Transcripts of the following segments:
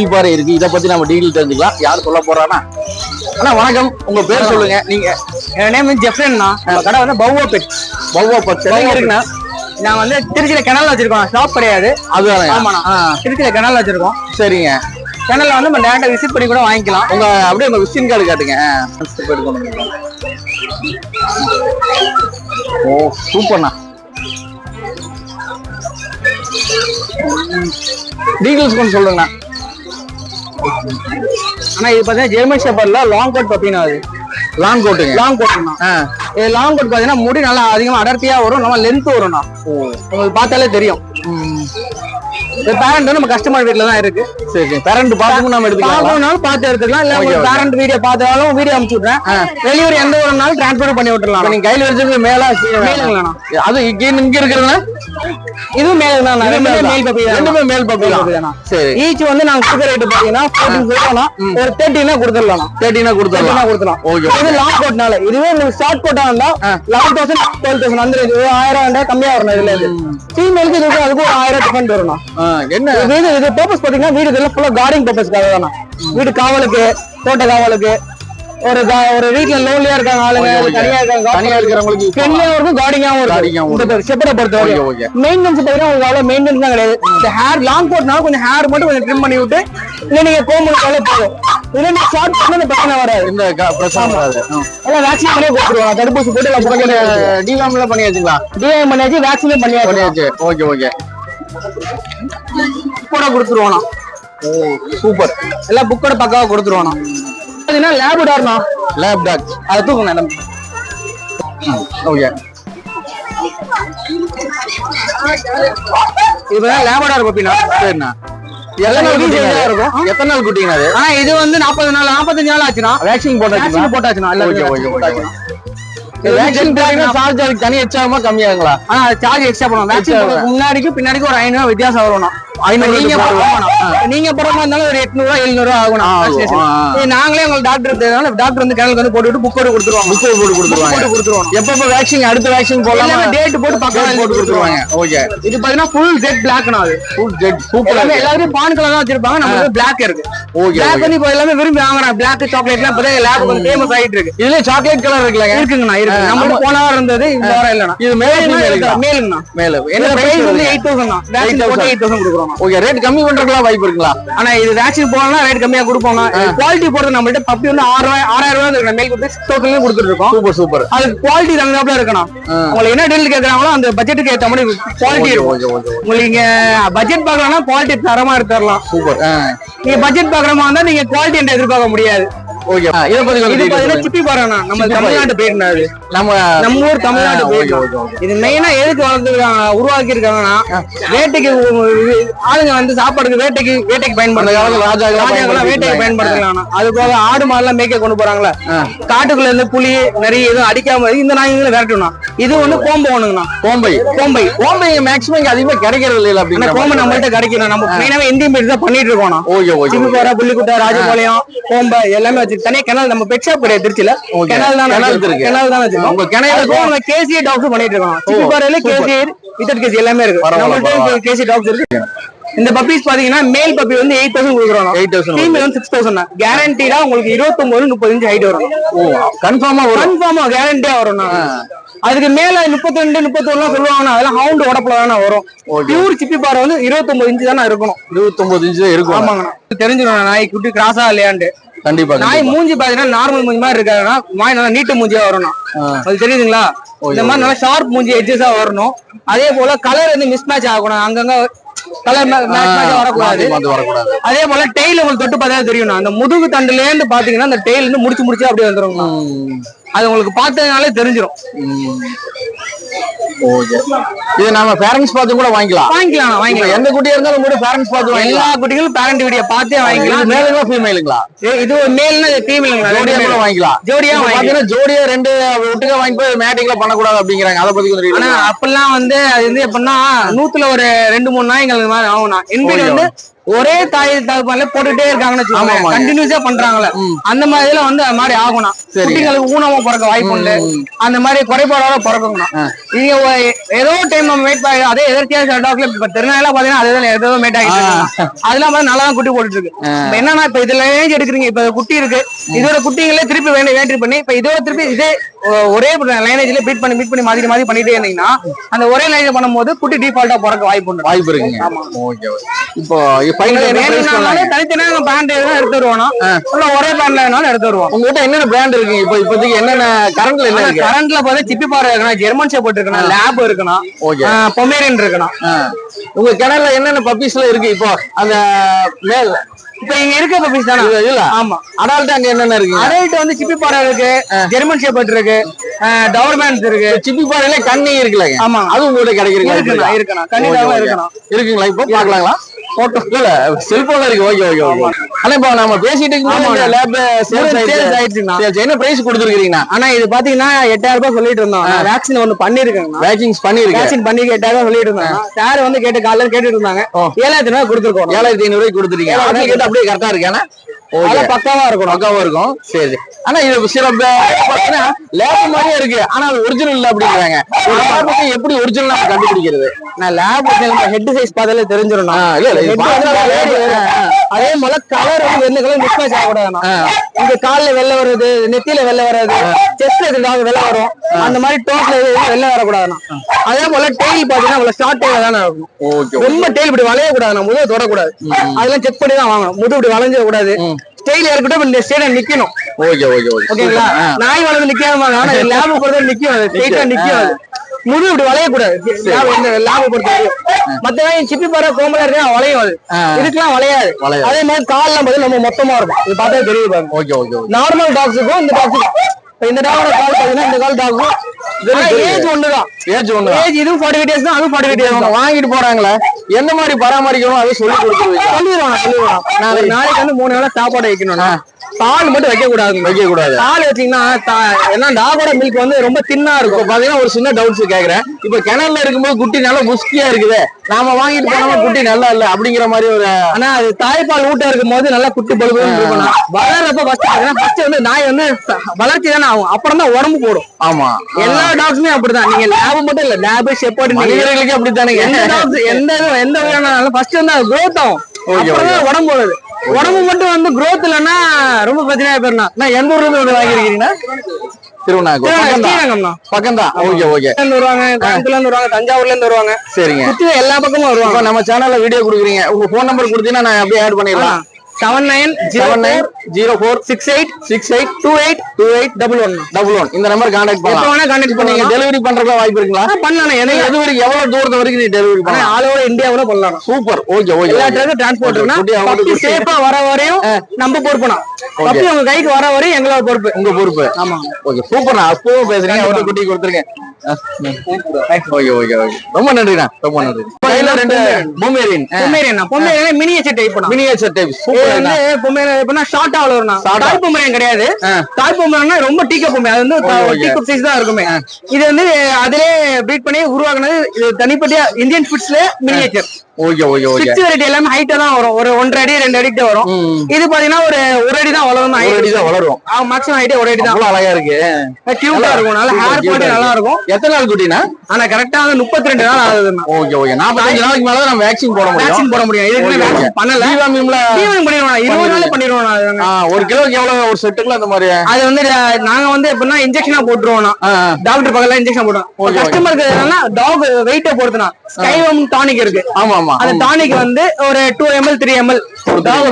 சிப்பி பாறை இருக்கு. இதை பத்தி நம்ம டீட்டெயில் தெரிஞ்சுக்கலாம். யார் சொல்ல போறானா அண்ணா வணக்கம். உங்க பேர் சொல்லுங்க. நீங்க என் நேம் வந்து ஜெஃப்ரன்ண்ணா நம்ம கடை வந்து பவ்வா பெட் பவ்வா எங்க இருக்குண்ணா நான் வந்து திருச்சியில கிணல் வச்சிருக்கோம். ஷாப் கிடையாது. ஆமாண்ணா. ஆ, திருச்சியில கிணல் வச்சிருக்கோம். சரிங்க. கிணல்ல வந்து நம்ம டேரக்டா விசிட் பண்ணி கூட வாங்கிக்கலாம். உங்க அப்படியே உங்க விசிட்டிங் கார்டு காட்டுங்க. ஓ சூப்பர்ண்ணா டீட்டெயில்ஸ் கொஞ்சம் சொல்லுங்கண்ணா. ஆனா இது பாத்தீங்கன்னா ஜெர்மன் ஷெப்பர்ட்ல லாங் கோட் பப்பினா அது. லாங் கோட்டுங்க லாங் கோட்னா இது லாங் கோட் பாத்தீங்கன்னா முடி நல்லா அதிகமா அடர்த்தியா வரும் நம்ம லென்த் வரும்ண்ணா. உங்களுக்கு பார்த்தாலே தெரியும். இந்த பேரண்ட் நம்ம கஸ்டமர் வீட்ல தான் இருக்கு. சரி சரி. பேரண்ட் பார்த்துக்கும் நம்ம எடுத்துக்கலாம். பார்க்கணும்னாலும் பார்த்து எடுத்துக்கலாம். இல்ல உங்களுக்கு. பேரண்ட் வீடியோ பார்த்தாலும் வீடியோ அனுப்பிச்சு விட்றேன் டெலிவரி எந்த ஒரு நாளும் டிரான்ஸ்பர் பண்ணி விட்டுறலாம். நீங்க கையில வச்சிருக்க மேலா மேலுங்களாண்ணா. அது இங்க இங்க இருக்கிறதுனா இதுவும் மேல் தான் மேல் பப்பி ரெண்டுமே மேல் பப்பி தான். puppy தானா. சரி. ஈச் வந்து நாங்க கொடுக்குற ரேட் பாத்தீங்கன்னா ஒரு தேர்ட்டினா கொடுத்துடலாம். தேர்ட்டினா தேர்ட்டினா கொடுத்துடலாம். கொடுத்துலாம் ஓகே இது லாங் கோட்னால இதுவே உங்களுக்கு ஷார்ட் கோட்டா தௌசண்ட் டுவெல் தௌசண்ட் அந்த இது ஆயிரம் ரெண்டா கம்மியா வரணும் இதுல இது ஃபீமேலுக்கு இதுக்கு அதுக்கு ஒரு ஆயிரம் டிஃபரெண்ட் வரணும். என்ன? இது இது இது பர்பஸ் பாத்தீங்கன்னா வீடு இதெல்லாம் ஃபுல்லா கார்டிங் பர்பஸ்க்காக தானே? வீடு காவலுக்கு தோட்ட காவலுக்கு ஒரு ஒரு வீட்ல லோன்லியா இருக்காங்க ஆளுங்க. தனியா இருக்காங்க. தனியா இருக்கிறவங்களுக்கு. பெண்ணியாவும் Guarding-ஆவும் இருக்கும் ஷெப்பரை பொறுத்த வரைக்கும் மெயின்டெனன்ஸ் பாத்தீங்கன்னா உங்களுக்கு அவ்வளவு மெயின்டெனன்ஸ் தான் கிடையாது. இந்த ஹேர் லாங் கோட்னால கொஞ்சம் ஹேர் மட்டும் கொஞ்சம் ட்ரிம் பண்ணி விட்டு இல்ல நீங்க கோம்பு விட்டாலே போதும். இல்ல நீங்க ஷார்ட் பண்ணா பிரச்சனை வராது. இந்த பிரச்சனை வராது. எல்லாம் வேக்சின் பண்ணி கொடுத்துருவாங்க. தடுப்பூசி போட்டு எல்லாம் பண்ணியாச்சுங்களா? டிஐ பண்ணியாச்சு வேக்சினே பண்ணியாச்சு. பண்ணியாச்சு. Okay okay. புக்கோட கொடுத்துருவோம் சூப்பர். எல்லாம் புக்கோட பக்காவா கொடுத்துருவோம் பாத்தீங்கன்னா லேபுடார்னா லேப் டாக் அதை தூக்கணும் நம்ம ஓகே இதுதான் லேபடார் பப்பினா சரிண்ணா எத்தனை நாள் குட்டிங்க இருக்கும். எத்தனை நாள் குட்டிங்க அது? ஆனா இது வந்து நாற்பது நாள் நாற்பத்தஞ்சு நாள் ஆச்சுன்னா. வேக்சின் போட்டாச்சுங்களா? வேக்சின் போட்டாச்சுன்னா ஓகே ஓகே ஓகே வேக்சின் போட்டீங்கன்னா சார்ஜ் அதுக்கு தனி எச்சாகுமா கம்மியாகுங்களா ஆனா சார்ஜ் எக்ஸ்ட்ரா பண்ணுவோம் வேக்சின் Extra போடுறதுக்கு முன்னாடிக்கு பின்னாடிக்கு ஒரு ஐநூறு வித்தியாசம் வரும் நீங்க. நீங்க மாதிரி இருந்தாலும் ஒரு எட்நூறு ரூபா எழுநூறு ரூபா ஆகும் நாங்களே உங்களுக்கு டாக்டர் இருந்ததுனால டாக்டர் வந்து கிணலுக்கு வந்து போட்டுவிட்டு புக்கோட கொடுத்துருவாங்க. புக்கு போட்டு கொடுத்துருவாங்க. போட்டு கொடுத்துருவோம் எப்பப்ப வேக்சின் அடுத்த வேக்சின் போடலாமா? டேட் போட்டு பக்கம் போட்டு கொடுத்துருவாங்க. ஓகே இது பாத்தீங்கன்னா ஃபுல் ஜெட் பிளாக்னா அது. ஃபுல் ஜெட் சூப்பரா எல்லாருமே பான் கலர் தான் வச்சிருப்பாங்க. நம்ம பிளாக் இருக்கு. ஓகே பிளாக் வந்து இப்போ எல்லாமே விரும்பி வாங்குறாங்க. பிளாக் சாக்லேட் எல்லாம் இப்பதான் லேப் கொஞ்சம் ஃபேமஸ் ஆயிட்டு இருக்கு. இதுல சாக்லேட் கலர் இருக்குல்லங்க. இருக்குங்கண்ணா இருக்கு நம்ம- போன வாரம் இருந்தது இந்த வாரம் இல்லைண்ணா. இது மேல? மேலுங்கண்ணா. மேல. என்ன பிரைஸ் வந்து எயிட் தௌசண்ட் தான் வேக்சின் போட்டு எயிட் தௌசண்ட் கொடுக்குறோம். ஓகே ரேட் கம்மி பண்றதுக்குலாம் வாய்ப்பு இருக்குங்களா? ஆனா இது வேக்சின் போனா ரேட் கம்மியா கொடுப்போம்? குவாலிட்டி போறது நம்மள்ட்ட பப்பி வந்து ஆறு ரூபாய் ஆறாயிரம் ரூபாய் மேல் கொடுத்து தௌசண்ட் கொடுத்துட்டு இருக்கோம் சூப்பர் சூப்பர் அது குவாலிட்டி தகுந்தாப்புல இருக்கணும். உங்களுக்கு என்ன டீல் கேக்குறாங்களோ அந்த பட்ஜெட்டுக்கு ஏத்த மாதிரி குவாலிட்டி இருக்கும். உங்களுக்கு பட்ஜெட் பாக்கலன்னா குவாலிட்டி தரமா எடுத்து தரலாம் சூப்பர் நீங்க பட்ஜெட் பாக்குற மாதிரி இருந்தா நீங்க குவாலிட்டி என்ற எதிர்பார்க்க முடியாது. ஓகே. இத பத்தி இது கொஞ்சம் details பாத்தீங்கன்னா சொல்லுங்க. சிப்பி பாருங்க நம்ம சிப்பி தமிழ்நாட்டு பேருனா அது? நம்ம நம்ம ஊர் தமிழ்நாட்டு ஆ, பேர் ஓகே, ஓகே, ஓகே. இது மெயினா எதுக்கு வளர்த்துருக்காங்க உருவாக்கி இருக்காங்கன்னா வேட்டைக்கு உ- இது ஆளுங்க வந்து சாப்பாடுக்கு வேட்டைக்கு வேட்டைக்கு அந்த பயன்படுத்துறாங்க காலத்துல ராஜாக்கெல்லாம் வேட்டைக்கு பயன்படுத்தலாம் அது போக ஆடு மாடுலாம் மேய்க்க கொண்டு போறாங்களா காட்டுக்குள்ள இருந்து புலி நிறைய எதுவும் அடிக்காம. இந்த நாய்களை விரட்டணும் இது வந்து கோம்பு ஒண்ணுங்கண்ணா. கோம்பை. கோம்பை. கோம்பை மேக்ஸிமம் இங்க அதிகமா கிடைக்கிறது இல்ல அப்படின்னா கோம்பை நம்மள்ட்ட கிடைக்கணும் நம்ம மெயினாவே இந்தியன் பேர் தான் பண்ணிட்டு இருக்கோம் ஓகே ஓகே சிமிக்கோரா புள்ளிக்குட்டா ராஜபாளையம் கோம்பை எல்லாமே வச்சு தனியா கெனல் நம்ம பெட் ஷாப் கிடையாது திருச்சியில. கெனல் தான் கெனல் இருக்கு. கெனல் தான் வச்சிருக்கோம். உங்க கெனல் அது போக நம்ம கேசிஏ டாக்ஸ் பண்ணிட்டு இருக்கோம். சிமிக்கோரையில கேசிஏ வித்தட் கேசி எல்லாமே இருக்கு. நம்மள்ட்ட. கேசி டாக்ஸ் இருக்கு. இந்த பப்பீஸ் பாத்தீங்கன்னா மேல் பப்பி வந்து எயிட் தௌசண்ட் கொடுக்குறோம் 8,000 ஃபீமேல் வந்து சிக்ஸ் தௌசண்ட் கேரண்டீடா உங்களுக்கு இருபத்தொன்பது முப்பது இன்ச் ஹைட் வரும். கன்ஃபார்மா வரும். கன்ஃபார்மா கேரண்டியா வரும் அதுக்கு மேல முப்பத்தி ரெண்டு முப்பத்தி ஒண்ணு சொல்லுவாங்கன்னா அதெல்லாம் ஹவுண்ட் உடப்புல தானே வரும். பியூர் சிப்பி பாறை வந்து இருபத்தொன்பது இன்ச் தானே இருக்கணும். இருபத்தொன்பது இன்ச்சு தான் இருக்கும் ஆமாங்கண்ணா. தெரிஞ்சிடும் நாய் குட்டி கிராஸா இல்லையாண்டு கண்டிப்பா நாய். மூஞ்சி பாத்தீங்கன்னா நார்மல் மூஞ்சி மாதிரி இருக்காதுன்னா வாய் நல்லா நீட்டு மூஞ்சியா வரணும். அது தெரியுதுங்களா? இந்த மாதிரி நல்லா ஷார்ப் மூஞ்சி எட்ஜஸா வரணும். அதே போல கலர் வந்து மிஸ் மேட்ச் ஆகணும். அங்கங்க கலர் வரக்கூடாது. வரக்கூடாது. அதே போல டெய்ல் உங்களுக்கு தொட்டு பார்த்தா தெரியும் அந்த முதுகு தண்டுல இருந்து பாத்தீங்கன்னா அந்த டெய்ல் இருந்து முடிச்சு முடிச்சு அப்படியே வந்துருங்க ம், அது உங்களுக்கு பார்த்ததுனாலே தெரிஞ்சிடும். ஓகே. இது நாம பேரண்ட்ஸ் பார்த்து கூட வாங்கிக்கலாம். வாங்கிக்கலாம் வாங்கிக்கலாம். எந்த குட்டியா இருந்தாலும் கூட பேரண்ட்ஸ் பார்த்து எல்லா குட்டிகளும் பேரண்ட் வீடியோ பார்த்தே வாங்கிக்கலாம். மேலுங்களா ஃபீமேலுங்களா இது ஒரு மேல்னா ஃபீமேலுங்களா ஜோடியா கூட வாங்கிக்கலாம். ஜோடியா வாங்கிக்கலாம். ஜோடியா ரெண்டு ஒட்டுக்கா வாங்கி போய் மேட்டிங்ல பண்ணக்கூடாது அப்படிங்கிறாங்க. அதை பத்தி கொஞ்சம் ஆனா அப்பெல்லாம் வந்து அது வந்து எப்படின்னா நூத்துல ஒரு ரெண்டு மூணு நாய்கள் மாதிரி ஆகும்னா. என்பிடி. வந்து ஒரே தாய் தகப்பால போட்டுட்டே இருக்காங்கன்னு வச்சுக்கோங்க. கண்டினியூஸா. அந்த மாதிரி இதுல வந்து அது மாதிரி ஆகணும். குட்டிங்களுக்கு ஊனமா பிறக்க வாய்ப்பு ம். அந்த மாதிரி குறைபாடோட பிறக்கணும். நீங்க ஏதோ டைம் நம்ம மேட் பண்ணி அதே எதிர்த்தியா சில டாக்ல இப்ப திருநாளா பாத்தீங்கன்னா அதே ஏதோ மேட் ஆகிட்டு. அதெல்லாம் பார்த்து நல்லா தான் குட்டி போட்டுட்டு இருக்கு என்னன்னா இப்ப இதுல ஏஜ் எடுக்குறீங்க. இப்ப குட்டி இருக்கு. இதோட குட்டிங்களே திருப்பி வேண்டி வேண்டி பண்ணி இப்ப இதோட திருப்பி இதே ஒரே லைனேஜ்ல பீட் பண்ணி பீட் பண்ணி மாதிரி மாதிரி பண்ணிட்டே இருந்தீங்கன்னா அந்த ஒரே லைனேஜ் பண்ணும்போது குட்டி டிஃபால்ட்டா பிறக்க வாய்ப்பு வாய்ப்பு இருக்குங்க. இப்போ ஃபைனல் என்ன பிரைஸ் பண்ணலாம் வேணும்னாலும் தனித்தனியா பேண்ட் எடுத்து ஒரே பேண்ட்ல வேணாலும் எடுத்து வருவோம். உங்ககிட்ட என்னென்ன பிராண்ட் இருக்குங்க இப்போ இப்போதைக்கு என்னென்ன கரண்ட்ல என்ன இருக்கு? கரண்ட்ல பார்த்தா சிப்பி பாறை இருக்கணும் ஜெர்மன் ஷேப் இருக்கணும் லேப் இருக்கணும் பொமேரியன் இருக்கணும். உங்க கிணறுல என்னென்ன பப்பீஸ்ல இருக்கு இப்போ? அந்த மேல். இப்ப இங்க இருக்க பப்பீஸ் தானே? இல்ல ஆமா. அடால்ட் அங்க என்னென்ன இருக்குங்க அடல்ட் வந்து சிப்பி பாறை இருக்கு ஜெர்மன் ஷேப் இருக்கு டவர்மேன்ஸ் இருக்கு. சிப்பி பாறையில கண்ணி இருக்குல்லங்க. ஆமா. அது உங்ககிட்ட கிடைக்கிறீங்களா இருக்கணும் இருக்கணும். கண்டிப்பா இருக்கணும். இருக்குங்களா இப்போ? பாக்கலாங்களா போட்டோ இல்ல செல்போன்ல இருக்கு. ஓகே ஓகே ஓகே ஆனா இப்போ நம்ம பேசிட்டு இருக்கும்போது லேப் சேல்ஸ் சேல்ஸ் ஆயிடுச்சுண்ணா. ஆயிடுச்சு. என்ன பிரைஸ் கொடுத்துருக்கீங்கண்ணா ஆனா இது பாத்தீங்கன்னா எட்டாயிரம் ரூபாய் சொல்லிட்டு இருந்தோம். வேக்சின் ஒண்ணு பண்ணிருக்கேங்க வேக்கிங்ஸ் பண்ணிருக்கேன் வேக்சின் பண்ணி எட்டாயிரம் ரூபாய் சொல்லிட்டு இருந்தாங்க சார் வந்து கேட்டு காலையில கேட்டுட்டு இருந்தாங்க. ஏழாயிரத்தி ரூபாய் கொடுத்துருக்கோம். ஏழாயிரத்தி ஐநூறு ரூபாய்க்கு கொடுத்துருக்கீங்க அப்படியே கேட்டு அப்படியே கரெக்டா அதெல்லாம் பக்காவா இருக்கணும். பக்காவா இருக்கும். சரி. ஆனா இது சில லேப் மாதிரியே இருக்கு. ஆனா அது ஒரிஜினல் இல்ல அப்படிங்கிறாங்க. எப்படி ஒரிஜினல் நம்ம கண்டுபிடிக்கிறது? நான் லேப் ஹெட் சைஸ் பார்த்தாலே தெரிஞ்சிடும் இல்ல அதே போல கலர் வந்து வெள்ளை கலர் மிஸ் மேட்ச் ஆகக்கூடாது ஆ. இங்க கால்ல வெள்ளை வருது நெத்தியில வெள்ளை வராது செஸ்ட்ல இருந்தாலும் வெள்ளை வரும். அந்த மாதிரி டோட்ல வெள்ளை வரக்கூடாதுண்ணா. அதே போல டெய்ல் பாத்தீங்கன்னா அவ்வளவு ஷார்ட் டெய்ல தானே இருக்கும். ரொம்ப டெய்ல் இப்படி வளைய கூடாது முதுகு தொடக்கூடாது. அதெல்லாம் செக் பண்ணி தான் வாங்கணும். முதுகு இப்படி வளைஞ்சிட கூடாது. ஸ்டைல் இருக்கட்டும் இந்த ஸ்டைல நிக்கணும். ஓகே ஓகே ஓகே ஓகேங்களா நாய் வளர்ந்து நிக்காம ஆனா லேப பொறுத்த நிக்கும் அது. ஸ்ட்ரைட்டா நிக்கும் அது. முது இப்படி வளையக்கூடாது. லேப் இந்த லேப பொறுத்த வரைக்கும் மத்த நாய் சிப்பி பாரு கோமலா இருக்கா வளையும் அது. இதுக்கெல்லாம் வளையாது. அதே மாதிரி கால்லாம் பார்த்து நம்ம மொத்தமா இருக்கும். இது பார்த்தா தெரியுது பாருங்க. ஓகே ஓகே ஓகே நார்மல் டாக்ஸுக்கும் இந்த டாக்ஸுக்கும் இந்த டாகோட கால் பாத்தீங்கன்னா இந்த கால் டாகும் ஏஜ் ஒண்ணுதான். ஏஜ் ஒண்ணு ஏஜ் இதுவும் ஃபார்ட்டி டேஸ் தான் அதுவும் ஃபார்ட்டி டேஸ் தான். வாங்கிட்டு போறாங்களே எந்த மாதிரி பராமரிக்கணும் அதை சொல்லி கொடுத்துருவீங்க. சொல்லிடுவாங்க சொல்லிடுவாங்க. நான் ஒரு நாளைக்கு வந்து மூணு வேளை சாப்பாடு வைக்கணும்னா பால் மட்டும் வைக்க கூடாதுங்க வைக்க கூடாது. பால் வச்சீங்கன்னா ஏன்னா டாகோட மில்க் வந்து ரொம்ப தின்னா இருக்கும். பாத்தீங்கன்னா ஒரு சின்ன டவுட்ஸ் கேக்குறேன். இப்ப கிணறுல இருக்கும்போது குட்டி நல்லா முஸ்கியா இருக்குது. நாம வாங்கிட்டு போனோம்னா குட்டி நல்லா இல்ல அப்படிங்கிற மாதிரி ஒரு ஆனா அது தாய்ப்பால் ஊட்ட இருக்கும் போது நல்லா குட்டி இருக்கணும் வளர்றப்ப ஃபர்ஸ்ட் ஃபர்ஸ்ட் வந்து நாய் வந்து வளர்ச்சி தானே ஆகும். அப்புறம் தான் உடம்பு போடும். ஆமா. எல்லா டாக்ஸுமே அப்படிதான். நீங்க லேப் மட்டும் இல்ல லேப் ஷெப்பர்ட் மனிதர்களுக்கு அப்படித்தானுங்க. எந்த எந்த எந்த வகையான ஃபர்ஸ்ட் வந்து அது ஆகும். தான் உடம்பு போடுது உடம்பு மட்டும் வந்து growth இல்லைன்னா ரொம்ப பிரச்சனையா போயிடனா நான் எந்த ஊர்ல இருந்து வாங்கிருக்கீங்கன்னா திருவண்ணாக்கு பக்கம் தான் ஸ்ரீரங்கம்னா பக்கம் தான் ஓகே ஓகே. வருவாங்க கோயம்புத்தூர்ல இருந்து வருவாங்க தஞ்சாவூர்ல இருந்து வருவாங்க. சரிங்க. எல்லா பக்கமும் வருவாங்க. நம்ம சேனல்ல வீடியோ கொடுக்குறீங்க. உங்க போன் நம்பர் கொடுத்தீங்கன்னா நான் அப்படியே ஆட் பண்ணிடலாம். Seven nine seven nine zero four six eight six eight two eight two eight double one double one இந்த நம்பர் கான்டாக்ட் பண்ணலாம். வேணா கான்டாக்ட் பண்ணுங்க டெலிவரி பண்றதுல வாய்ப்பு இருக்குங்களா? பண்ணலாம் எனக்கு எது வரைக்கும் எவ்வளவு தூரத்து வரைக்கும் நீ டெலிவரி பண்ணலாம்? ஆல் ஓவர் இந்தியாவுல பண்ணலாம். சூப்பர் ஓகே ஓகே எல்லா இடத்துக்கும் டிரான்ஸ்போர்ட் சேஃபா வர வரையும் நம்ம பொறுப்புனா பப்பி உங்க கைக்கு வர வரையும் எங்களோட பொறுப்பு. உங்க பொறுப்பு. ஆமா. ஓகே சூப்பர் நான் அப்பவும் பேசுறீங்க அவர்கிட்ட குட்டி கொடுத்துருங்க ஓகே ஓகே ஓகே ரொம்ப நன்றிண்ணா ரொம்ப நன்றி கையில ரெண்டு Pomeranian Pomeranian Pomeranian miniature type miniature type super வந்து பொம்மேரியன் ஷார்ட்டா வளரும்னா தாய் பொம்மேரியன் கிடையாது தாய் ரொம்ப டீக்க பொம்மை அது வந்து சைஸ் தான் இருக்குமே இது வந்து அதிலே பிரீட் பண்ணி உருவாக்குனது இது தனிப்பட்டியா Indian ஃபுட்ஸ்ல miniature okay okay okay. Variety எல்லாமே ஹைட்டா தான் வரும். ஒரு ஒன்றரை அடி ரெண்டு அடிக்கு வரும். இது பாத்தீங்கன்னா ஒரு ஒரு அடி தான் வளரும். ஒரு அடி தான் வளரும். மேக்ஸிமம் ஹைட்டே ஒரு அடி தான். அழகா இருக்கு. கியூட்டா இருக்கும். நல்ல ஹேர் ஆ குவாலிட்டி நல்லா இருக்கும். எத்தனை நாள் குட்டினா? ஆனா கரெக்டா வந்து முப்பத்தி ரெண்டு நாள் ஆகுதுண்ணா ஓகே ஓகே. நாற்பத்தஞ்சு நாளைக்கு மேல தான் நம்ம வேக்சின் போட முடியும். வேக்சின் போட முடியும். இதுக்கு. வேக்சின் பண்ணல. டிவாமிம்ல பண்ணிடுவோம். இருபது நாள் பண்ணிடுவோம் ஒரு கிலோக்கு எவ்வளவு? ஒரு செட்டுக்குள்ள அந்த மாதிரி? அது வந்து நாங்க வந்து எப்படின்னா இன்ஜெக்ஷனா போட்டுருவோம் ஆ, ஆ. டாக்டர் பக்கத்துல இன்ஜெக்ஷன் போடுவோம். கஸ்டமருக்கு என்னன்னா டாக் வெயிட்ட பொறுத்துனா ஸ்கைவம் டானிக் இருக்கு. ஆமா ஆமா. அந்த டானிக் வந்து ஒரு டூ எம்எல் த்ரீ எம்எல்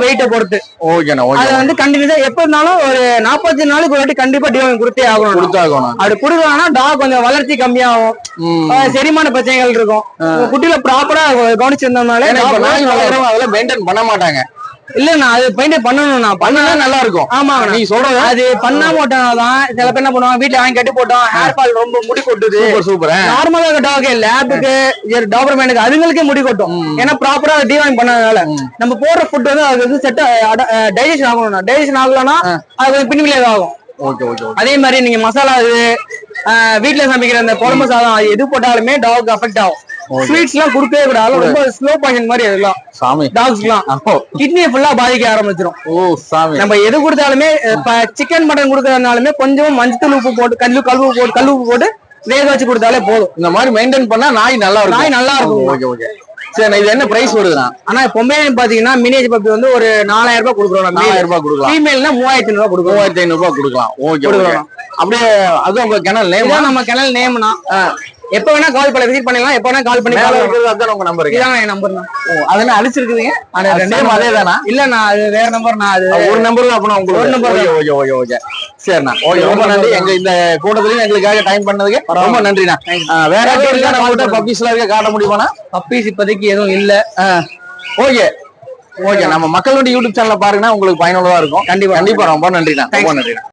வெயிட்ட பொறுத்து. ஓகேண்ணா அது ஓகே வந்து கண்டினியூஸா எப்ப இருந்தாலும் ஒரு நாற்பத்தஞ்சு நாளுக்கு ஒரு வாட்டி கண்டிப்பா டிவோம் கொடுத்தே ஆகணும் கொடுத்தாகணும் அப்படி கொடுக்கலன்னா டாக் கொஞ்சம் வளர்ச்சி கம்மியாகும். செரிமான பிரச்சனைகள் இருக்கும். குட்டியில ப்ராப்பரா கவனிச்சிருந்தோம்னாலே அதெல்லாம் மெயின்டைன் பண்ண மாட்டாங்க. இல்லண்ணா அது மெயின்டைன் பண்ணணும்ண்ணா பண்ணா பண்ணா நல்லா இருக்கும் ஆமாங்க நீ சொல்றது அது பண்ணாம போட்டனாலதான் சில பேர் என்ன பண்ணுவாங்க வீட்டுல வாங்கி கட்டி போட்டோம் ஹேர் ஃபால் ரொம்ப முடி கொட்டுது. சூப்பர் சூப்பர் நார்மலா டாக் லேபுக்கு டாபர்மேனுக்கு அதுங்களுக்கே முடி கொட்டும். ஏன்னா ப்ராப்பரா டிவைன் பண்ணதுனால. நம்ம போடுற ஃபுட் வந்து அது வந்து செட் டைஜஷன் ஆகணும் டைஜஷன் ஆகலன்னா அது பின்விளைவு ஆகும் அதே மாதிரி நீங்க மசாலா இது வீட்ல சமைக்கிற அந்த குழம்பு சாதம் அது எது போட்டாலுமே டாக் அஃபெக்ட் ஆகும். ஸ்வீட்ஸ் எல்லாம் கொடுக்கவே கூடாது. ரொம்ப ஸ்லோ பாய்சன் மாதிரி அதெல்லாம். சாமி. டாக்ஸ் எல்லாம் கிட்னியை ஃபுல்லா பாதிக்க ஆரம்பிச்சிடும் ஓ சாமி. நம்ம எது கொடுத்தாலுமே சிக்கன் மட்டன் கொடுக்கறதுனாலுமே கொஞ்சம் மஞ்சள் உப்பு போட்டு கல்லு கல் போட்டு கல் உப்பு போட்டு வேக வச்சு கொடுத்தாலே போதும். இந்த மாதிரி மெயின்டைன் பண்ணா நாய் நல்லா இருக்கும். நாய் நல்லா இருக்கும். Okay okay. சரி இது என்ன பிரைஸ் வருதுண்ணா? ஆனா பொம்மையன் பாத்தீங்கன்னா மினியேஜ் பப்பி வந்து ஒரு நாலாயிரம் ரூபாய் கொடுக்குறோம் நாலாயிரம் ரூபாய் கொடுக்கலாம். ஃபீமேல்னா மூவாயிரத்தி ஐநூறு ரூபாய் கொடுக்குறோம். மூவாயிரத்தி ஐநூறு ரூபாய் கொடுக்கலாம். ஓகே. அப்படியே அதுவும் உங்க கிணல் நேம் நம்ம கிணல் நேம்னா எப்ப வேணா கால் பண்ணி விசிட் பண்ணிக்கலாம். எப்ப வேணா கால் பண்ணி மேல பார்க்கலாம். இருக்கிறது அதான் உங்க நம்பர் இதான் என் நம்பர் தான். ஓ அதெல்லாம் அழிச்சிருக்குதுங்க அது ரெண்டு அதே தானா இல்ல நான் அது வேற நம்பர் நான் அது ஒரு நம்பர் தான் அப்பனா உங்களுக்கு ஒரு number ஓகே ஓகே ஓகே சரிண்ணா. ஓகே ரொம்ப நன்றி. எங்க இந்த கூட்டத்துலயும் எங்களுக்காக டைம் பண்ணதுக்கு ரொம்ப நன்றிண்ணா. வேற இருக்கா? நம்மகிட்ட பப்பீஸ் எல்லாம் இருக்க? காட்ட முடியுமாண்ணா? பப்பீஸ் இப்போதைக்கு எதுவும் இல்ல. ஓகே. ஓகே நம்ம மக்களுடைய யூடியூப் சேனல்ல பாருங்கன்னா உங்களுக்கு பயனுள்ளதா இருக்கும். கண்டிப்பா. கண்டிப்பா ரொம்ப நன்றிண்ணா. ரொம்ப நன்றிண்ணா.